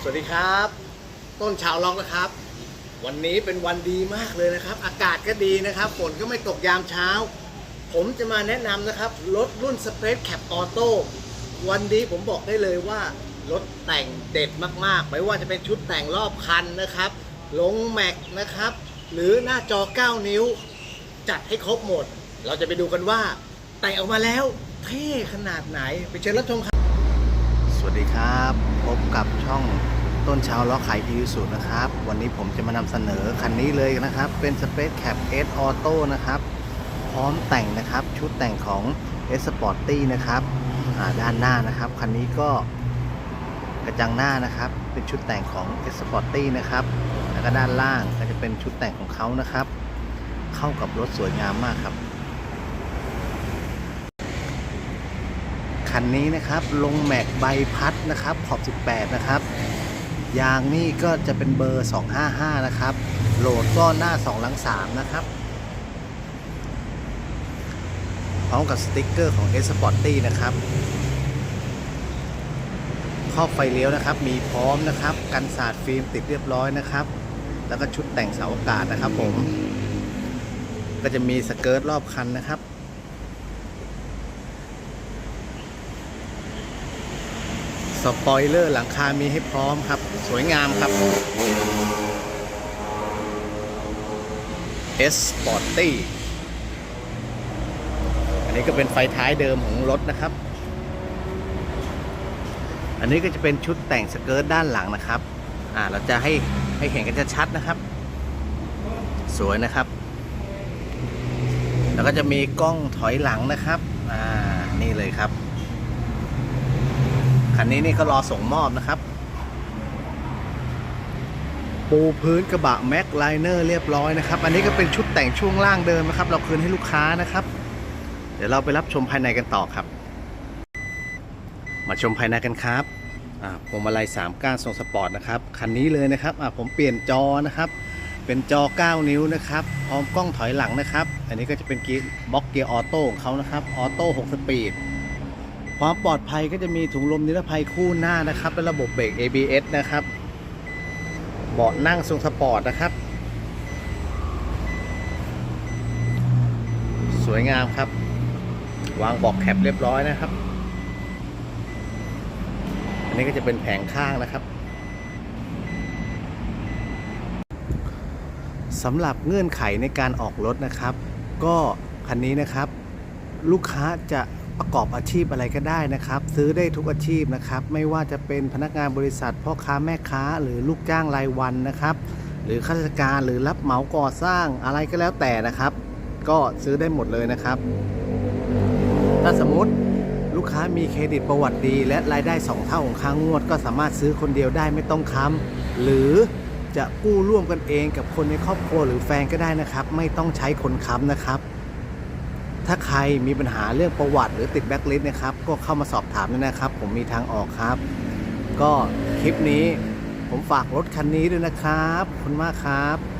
สวัสดีครับ ต้นชาวล็อกนะครับ วันนี้เป็นวันดีมากเลยนะครับ อากาศก็ดีนะครับฝนก็ไม่ตกยามเช้า ผมจะมาแนะนำนะครับ รถรุ่น Space Cap Auto วันนี้ผมบอกได้เลยว่า รถแต่งเด็ดมากๆ ไม่ว่าจะเป็นชุดแต่งรอบคันนะครับ ลงแม็กนะครับ หรือหน้าจอ 9 นิ้ว จัดให้ครบหมด เราจะไปดูกันว่า แต่งออกมาแล้วเท่ขนาดไหนไปเชิญรับชมครับ วัสดีครับ พบกับช่องต้นเช้าล้อขายอีซูนะครับ วันนี้ผมจะมานำเสนอคันนี้เลยนะครับ เป็น Space Cap S Auto นะครับ พร้อมแต่งนะครับ ชุดแต่งของ S Sporty นะครับด้านหน้านะครับ คันนี้ก็กระจังหน้านะครับ เป็นชุดแต่งของ S Sporty นะครับ แล้วก็ด้านล่างก็จะเป็นชุดแต่งของเขานะครับ เข้ากับรถสวยงามมากครับ คันนี้นะครับ ลงแม็กใบพัดนะครับ ขอบ 18 นะครับ ยางนี่ก็จะเป็นเบอร์ 255 นะครับ โหลดก็หน้า 2 หลัง 3 นะครับพร้อมกับสติกเกอร์ของ S p o r t y นะครับครอบไฟเลี้ยวนะครับ มีพร้อมนะครับ กันสาดฟิล์มติดเรียบร้อยนะครับ แล้วก็ชุดแต่งเสาอากาศนะครับผม ก็จะมีสเกิร์ตรอบคันนะครับ สปอยเลอร์หลังคามีให้พร้อมครับ สวยงามครับ S Sporty อันนี้ก็เป็นไฟท้ายเดิมของรถนะครับ อันนี้ก็จะเป็นชุดแต่งสเกิร์ตด้านหลังนะครับ อ่าเราจะให้ให้เห็นกันชัดๆนะครับ สวยนะครับ แล้วก็จะมีกล้องถอยหลังนะครับ อ่า นี่เลยครับ คันนี้นี่เขารอส่งมอบนะครับ ปูพื้นกระบะแม็กไลเนอร์เรียบร้อยนะครับ อันนี้ก็เป็นชุดแต่งช่วงล่างเดิมนะครับ เราคืนให้ลูกค้านะครับ เดี๋ยวเราไปรับชมภายในกันต่อครับ มาชมภายในกันครับพวงมาลัย3ก้านทรงสปอร์ตนะครับ คันนี้เลยนะครับผมเปลี่ยนจอนะครับ เป็นจอ 9 นิ้วนะครับพร้อมกล้องถอยหลังนะครับ อันนี้ก็จะเป็นเกียร์บล็อกเกียร์ออโต้ของเขานะครับ ออโต้6สปีด ความปลอดภัยก็จะมีถุงลมนิรภัยคู่หน้านะครับและระบบเบรก ABS นะครับเบาะนั่งทรงสปอร์ตนะครับ สวยงามครับ วางเบอกแคปเรียบร้อยนะครับ อันนี้ก็จะเป็นแผงข้างนะครับสำหรับเงื่อนไขในการออกรถนะครับ ก็คันนี้นะครับ ลูกค้าจะ ประกอบอาชีพอะไรก็ได้นะครับ ซื้อได้ทุกอาชีพนะครับ ไม่ว่าจะเป็นพนักงานบริษัทพ่อค้าแม่ค้า หรือลูกจ้างรายวันนะครับ หรือข้าราชการหรือรับเหมาก่อสร้างอะไรก็แล้วแต่นะครับ ก็ซื้อได้หมดเลยนะครับ ถ้าสมมติลูกค้ามีเครดิตประวัติดี และรายได้ 2 เท่าของค้างงวด ก็สามารถซื้อคนเดียวได้ไม่ต้องค้ำหรือจะกู้ร่วมกันเองกับคนในครอบครัวหรือแฟนก็ได้นะครับ ไม่ต้องใช้คนค้ำนะครับ ถ้าใครมีปัญหาเรื่องประวัติหรือติดแบ็คลิสต์นะครับ ก็เข้ามาสอบถามด้วยนะครับ ผมมีทางออกครับ ก็คลิปนี้ผมฝากรถคันนี้ด้วยนะครับขอบคุณมากครับ